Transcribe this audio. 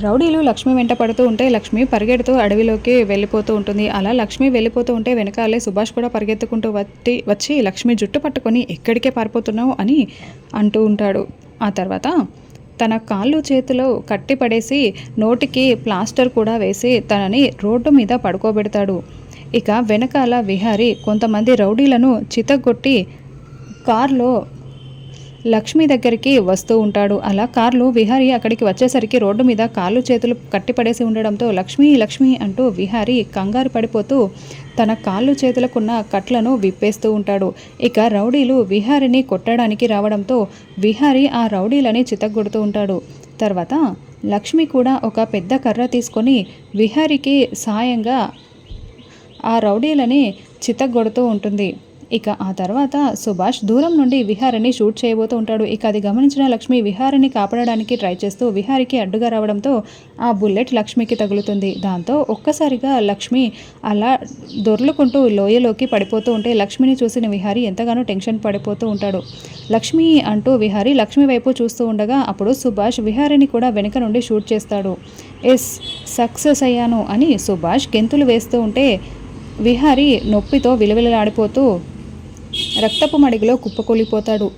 రౌడీలు లక్ష్మి వెంట పడుతూ ఉంటే లక్ష్మి పరిగెడుతూ అడవిలోకి వెళ్ళిపోతూ ఉంటుంది. అలా లక్ష్మి వెళ్ళిపోతూ ఉంటే వెనకాలే సుభాష్ కూడా పరిగెత్తుకుంటూ వచ్చి వచ్చి లక్ష్మి జుట్టు పట్టుకొని ఎక్కడికే పారిపోతున్నావు? అని అంటూ ఉంటాడు. ఆ తర్వాత తన కాళ్ళు చేతిలో కట్టి పడేసి నోటికి ప్లాస్టర్ కూడా వేసి తనని రోడ్డు మీద పడుకోబెడతాడు. ఇక వెనకాల విహారి కొంతమంది రౌడీలను చితగొట్టి కార్లో లక్ష్మి దగ్గరికి వస్తూ ఉంటాడు. అలా కార్లు విహారి అక్కడికి వచ్చేసరికి రోడ్డు మీద కాళ్ళు చేతులు కట్టిపడేసి ఉండడంతో లక్ష్మి లక్ష్మి అంటూ విహారి కంగారు పడిపోతూ తన కాళ్ళు చేతులకున్న కట్లను విప్పేస్తూ ఉంటాడు. ఇక రౌడీలు విహారిని కొట్టడానికి రావడంతో విహారి ఆ రౌడీలని చితగ్గొడుతూ ఉంటాడు. తర్వాత లక్ష్మి కూడా ఒక పెద్ద కర్ర తీసుకొని విహారికి సాయంగా ఆ రౌడీలని చితగ్గొడుతూ ఉంటుంది. ఇక ఆ తర్వాత సుభాష్ దూరం నుండి విహారిని షూట్ చేయబోతూ ఉంటాడు. ఇక అది గమనించిన లక్ష్మి విహారిని కాపాడడానికి ట్రై చేస్తూ విహారికి అడ్డుగా రావడంతో ఆ బుల్లెట్ లక్ష్మికి తగులుతుంది. దాంతో ఒక్కసారిగా లక్ష్మి అలా దొర్లుకుంటూ లోయలోకి పడిపోతూ ఉంటే లక్ష్మిని చూసిన విహారి ఎంతగానో టెన్షన్ పడిపోతూ ఉంటాడు. లక్ష్మి అంటూ విహారి లక్ష్మి వైపు చూస్తూ ఉండగా అప్పుడు సుభాష్ విహారిని కూడా వెనుక నుండి షూట్ చేస్తాడు. ఎస్ సక్సెస్ అయ్యాను అని సుభాష్ గెంతులు వేస్తూ ఉంటే విహారి నొప్పితో విలువిలలాడిపోతూ రక్తపు మడిగిలో కుప్పకూలిపోతాడు